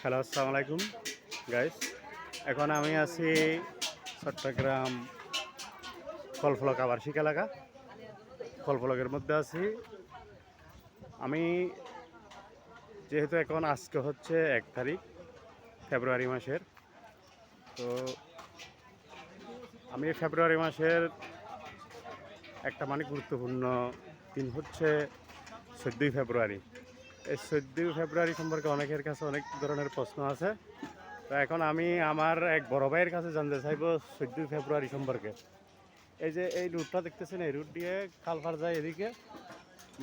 Hello, আসসালামু আলাইকুম guys এখন আমি আছি চট্টগ্রাম কলফলক আবাসিক এলাকা। ফলফলকের মধ্যে আছি। আমি যেহেতু এখন আজকে হচ্ছে এক তারিখ, ফেব্রুয়ারি মাসের, তো আমি ফেব্রুয়ারি মাসের একটা মানে গুরুত্বপূর্ণ দিন হচ্ছে চোদ্দোই ফেব্রুয়ারি। এই চোদ্দোই ফেব্রুয়ারি সম্পর্কে অনেকের কাছে অনেক ধরনের প্রশ্ন আছে। তো এখন আমি আমার এক বড় ভাইয়ের কাছে জানতে চাইব চোদ্দোই ফেব্রুয়ারি সম্পর্কে। এই যে এই রুটটা দেখতেছেন, এই রুট দিয়ে খালফার যায় এদিকে।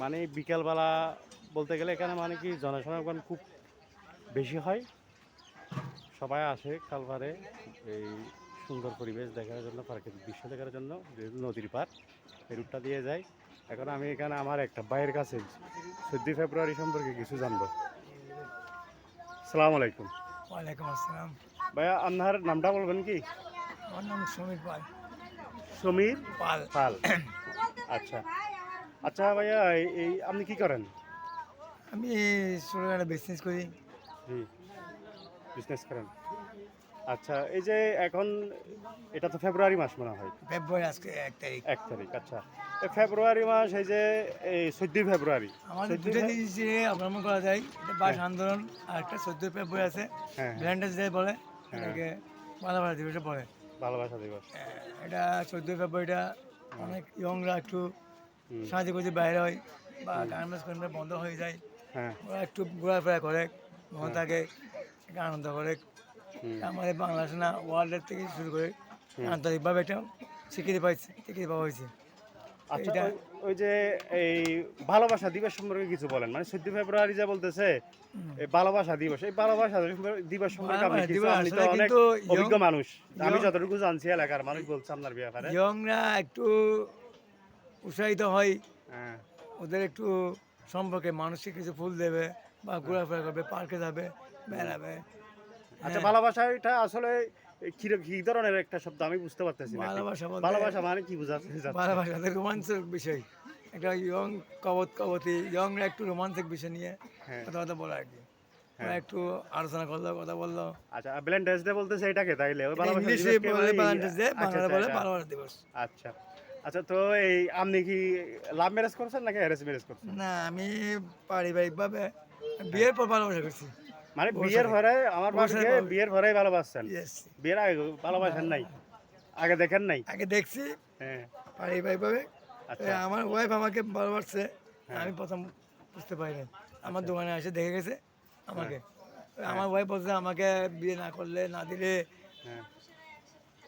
মানে বিকেলবেলা বলতে গেলে এখানে মানে কি জনসমাগম খুব বেশি হয়। সবাই আসে খালপারে এই সুন্দর পরিবেশ দেখার জন্য, প্রাকৃতিক দৃশ্য দেখার জন্য নদীর পার এই রুটটা দিয়ে যায়। এখন আমি এখানে আমার একটা ভাইয়ের কাছে চোদ্দই ফেব্রুয়ারি সম্পর্কে কিছু জানব। সালাম আলাইকুম। ওয়ালাইকুম আসসালাম। ভাইয়া আপনার নামটা বলবেন কি? আমার নাম সমীর পাল। সমীর পাল। পাল। আচ্ছা। আচ্ছা ভাইয়া এই- আপনি কি করেন? আমি ছোটো একটা বিজনেস করি। জি। বিজনেস করেন। আচ্ছা এই যে এখন এটা তো ফেব্রুয়ারি মাস মনে হয়। ফেব্রুয়ারি আজকে এক তারিখ। এক তারিখ আচ্ছা। এই ফেব্রুয়ারি মাস এই যে এই চোদ্দই ফেব্রুয়ারি। আমাদের 14 দুটো জিনিস যে অবলম্বন করা যায় এটা বাস আন্দোলন আর একটা চোদ্দ ফেব্রুয়ারি আছে। হ্যাঁ। ভ্যালেন্টাইন্স ডে বলে এটাকে মালাবাড়া দিবসে পড়ে ভালোবাসা দিবস। এটা চোদ্দ ফেব্রুয়ারিটা অনেক ইয়ংরা একটু সাহায্য করতে বাইরে হয় বা গার্মেন্টস কর্মী বন্ধ হয়ে যায়। হ্যাঁ। ওরা একটু ঘোরাফেরা করে মন থাকে আনন্দ করে। আমাদের বাংলাদেশ না ওয়ার্ল্ডের থেকে শুরু করে আন্তরিকভাবে এটা স্বীকৃতি পাইছে স্বীকৃতি পাওয়া হয়েছে। আচ্ছা ওই- যে এই ভালোবাসা দিবস সম্পর্কে কিছু বলেন। মানে চোদ্দ ফেব্রুয়ারি যে বলতেছে এই ভালোবাসা দিবস এই ভালোবাসা দিবস সম্পর্কে আপনি কিছু আপনি তো অনেক অভিজ্ঞ মানুষ। আমি যতটুকু জানছি এলাকার মানুষ বলছে আপনার ব্যাপারে। ইয়ংরা একটু উৎসাহিত হয় হ্যাঁ। ওদের একটু সম্পর্কে মানসিক কিছু ফুল দেবে বা ঘোরাফেরা করবে পার্কে যাবে বেড়াবে আচ্ছা ভালোবাসা এটা আসলে কি কি ধরনের একটা শব্দ? আমি বুঝতে পারতেছি না ভালোবাসা ভালোবাসা মানে কি বোঝাতে? ভালোবাসা রোমাঞ্চক বিষয়। একটা ইয়ং কবত কবতী ইয়ংরা একটু রোমাঞ্চক বিষয় নিয়ে হ্যাঁ। কথাবার্তা বলে আর কি। একটু আলোচনা করল কথা বলল। আচ্ছা ভ্যালেন্টাইন্স ডে বলতেছে এটাকে তাইলে? ভালোবাসা ইংলিশে বলে ভ্যালেন্টাইন্স ডে আচ্ছা, বাংলা আচ্ছা, বলে ভালোবাসা দিবস। আচ্ছা। আচ্ছা তো এই আপনি কি লাভ ম্যারেজ করছেন নাকি অ্যারেঞ্জ ম্যারেজ করছেন? না আমি পারিবারিকভাবে বিয়ের পর ভালোবাসা করছি। মানে বিয়ের। ঘরে আমার ভালো- বিয়ের ঘরেই ভালোবাসছেন। বিয়ের আগে ভালোবাসেন নাই। আগে দেখেন নাই? আগে দেখছি। হ্যাঁ। পারিবারিকভাবে। আচ্ছা। আমার ওয়াইফ আমাকে ভালোবাসছে। আমি প্রথম বুঝতে পারিনি। আমার আচ্ছা। দোকানে এসে দেখে গেছে আমাকে। হ্যাঁ। আমার ওয়াইফ বলছে আমাকে বিয়ে না করলে না দিলে হ্যাঁ।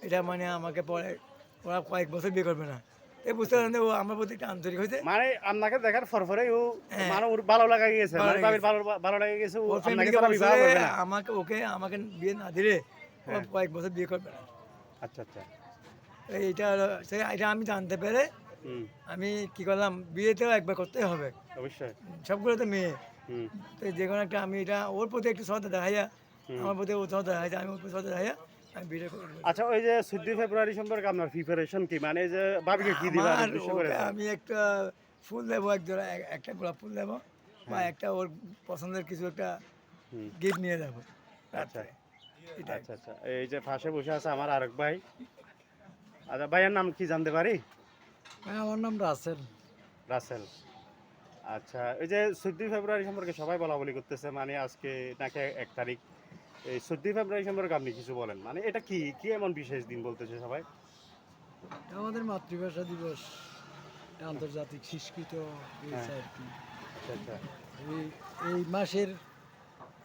এটা মানে আমাকে পরে ওরা কয়েক বছর বিয়ে করবে না। এই বুঝতে পারেন ও আমার প্রতি একটা আন্তরিক হয়েছে। মানে আপনাকে দেখার ও হ্যাঁ। মানে ওর ভালো লাগা গেছে ভালো মানে লেগে ভালো ভালো লাগে গেছে ও আপনাকে ফ্যামিলিকে বিবাহ করবে না। আমাকে ওকে আমাকে বিয়ে না দিলে ও হ্যাঁ। কয়েক বছর বিয়ে করবে না। আচ্ছা আচ্ছা। এইটা হলো- সে এটা আমি জানতে পেরে আমি কি করলাম বিয়েতেও একবার করতে হবে। অবশ্যই। সবগুলো তো মেয়ে। হুম। তো যে কোনো একটা আমি এটা ওর প্রতি একটু শ্রদ্ধা দেখাইয়া। আমার প্রতি ও শ্রদ্ধা দেখাইয়া আমি ওর প্রতি শ্রদ্ধা দেখাইয়া আচ্ছা ওই যে চোদ্দই ফেব্রুয়ারি সম্পর্কে আপনার প্রিপারেশন কি? মানে যে ভাবিকে কি দিবা আমার নির্দিষ্ট করে? ওকে আমি একটা ফুল দেবো এক জোড়া এক- একটা গোলাপ ফুল দেবো বা একটা ওর পছন্দের কিছু একটা গিফট নিয়ে যাব আচ্ছা। আচ্ছা আচ্ছা। এই যে পাশে বসে আছে আমার আরেক ভাই। আচ্ছা ভাইয়ের নাম কি জানতে পারি? হ্যাঁ, আমার নাম রাসেল। রাসেল। আচ্ছা এই যে চোদ্দই ফেব্রুয়ারি সম্পর্কে সবাই বলা বলি করতেছে মানে আজকে নাকি এক তারিখ। এই চোদ্দই ফেব্রুয়ারি সম্পর্কে আপনি কিছু বলেন। মানে এটা কি? কি এমন বিশেষ দিন বলতেছে সবাই? আমাদের মাতৃভাষা দিবস। আন্তর্জাতিক আর কি। আচ্ছা আচ্ছা। এই মাসের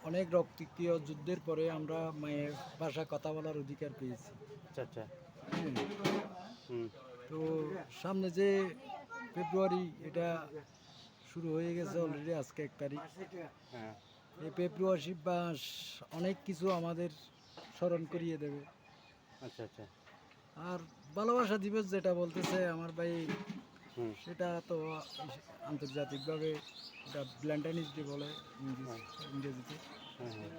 অনেক রক্তকীয় যুদ্ধের পরে আমরা মায়ের ভাষা কথা বলার অধিকার পেয়েছি। আচ্ছা আচ্ছা। তো সামনে যে ফেব্রুয়ারি এটা শুরু হয়ে গেছে অলরেডি আজকে এক তারিখ। হ্যাঁ। এই ফেব্রুয়ারি মাস অনেক কিছু আমাদের স্মরণ করিয়ে দেবে। আচ্ছা আচ্ছা। আর ভালোবাসা দিবস যেটা বলতেছে আমার ভাই সেটা তো আন্তর্জাতিকভাবে এটা ভ্যালেন্টাইন্স ডে বলে ইংরেজিতে। হ্যাঁ হ্যাঁ।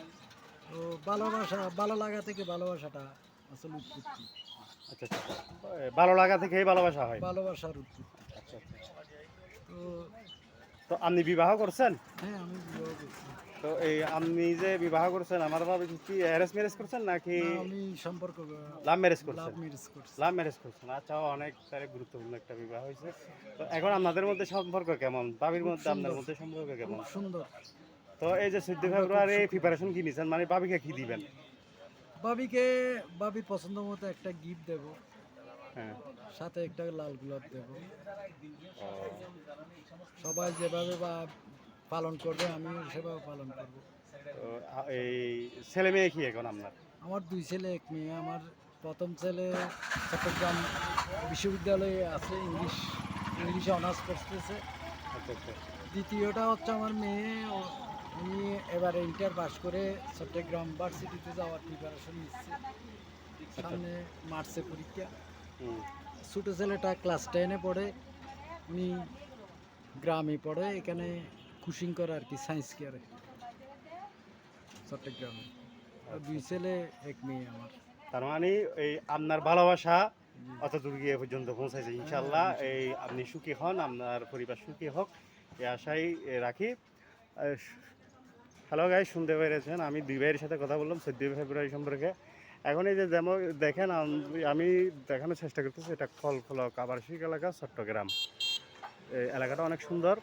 তো ভালোবাসা ভালো লাগা থেকে ভালোবাসাটা আসলে উৎপত্তি। আচ্ছা আচ্ছা। ভালো লাগা থেকেই ভালোবাসা হয়। ভালোবাসার উৎপত্তি। আচ্ছা আচ্ছা। তো তো আপনি বিবাহ করছেন? হ্যাঁ আমি বিবাহ করছি। তো এই আপনি যে বিবাহ করছেন আমার ভাবে কি অ্যারেঞ্জ ম্যারেজ করছেন নাকি আমি সম্পর্ক লাভ ম্যারেজ লাভ করছেন? ম্যারেজ করছি। লাভ ম্যারেজ করছেন। আচ্ছা অনেক তাহলে গুরুত্বপূর্ণ একটা বিবাহ হয়েছে। তো এখন আপনাদের মধ্যে সম্পর্ক কেমন? বাবির মধ্যে আপনার মধ্যে সম্পর্ক কেমন? সুন্দর। তো এই যে চোদ্দ ফেব্রুয়ারি প্রিপারেশন কি নিছেন? মানে বাবিকে কি দিবেন? বাবিকে বাবির পছন্দ মতো একটা গিফট দেব। হ্যাঁ। সাথে একটা লাল গোলাপ দেব। সবাই যেভাবে বা পালন করবে আমি সেভাবে পালন করব। তো এই ছেলে মেয়ে কি এখন আপনার? আমার দুই ছেলে এক মেয়ে। আমার প্রথম ছেলে চট্টগ্রাম বিশ্ববিদ্যালয়ে আছে ইংলিশ ইংলিশে অনার্স করতেছে। আচ্ছা আচ্ছা। দ্বিতীয়টা হচ্ছে আমার মেয়ে উনি এবারে ইন্টার পাস করে চট্টগ্রাম ভার্সিটিতে যাওয়ার প্রিপারেশন নিচ্ছে। সামনে মার্চে পরীক্ষা। ছোটো ছেলেটা ক্লাস টেনে পড়ে উনি গ্রামে পড়ে এখানে কুশিং করে আর কি সায়েন্স কেয়ারে চট্টগ্রামে। আর দুই ছেলে এক মেয়ে আমার। তার মানে এই আপনার ভালোবাসা অতদূর গিয়ে পর্যন্ত পৌঁছাইছে ইনশাল্লাহ এই আপনি সুখী হন আপনার পরিবার সুখী হোক এই আশাই রাখি। হ্যালো গাই শুনতে পেরেছেন? আমি দুই ভাইয়ের সাথে কথা বললাম চোদ্দই ফেব্রুয়ারি সম্পর্কে। এখন এই যে যেমন দেখেন আম- দেখানোর চেষ্টা করতেছি এটা কলফলক আবাসিক এলাকা চট্টগ্রাম। এই এলাকাটা অনেক সুন্দর।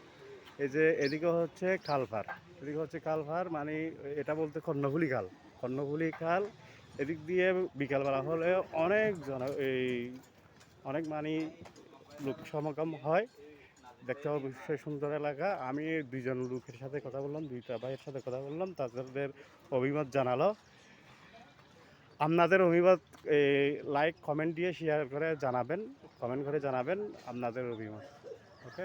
এই যে এদিকে হচ্ছে খালফার। এদিকে হচ্ছে খালফার মানে এটা বলতে কর্ণফুলি খাল। কর্ণফুলি খাল, এদিক দিয়ে বিকালবেলা হলে অনেক জন, এই অনেক মানে লোক সমাগম হয়। দেখতে হবে অবশ্যই সুন্দর এলাকা। আমি দুইজন লোকের সাথে কথা বললাম, দুইটা ভাইয়ের সাথে কথা বললাম তাদের অভিমত জানালো। আপনাদের অভিমত এই লাইক কমেন্ট দিয়ে শেয়ার করে জানাবেন কমেন্ট করে জানাবেন আপনাদের অভিমত। ওকে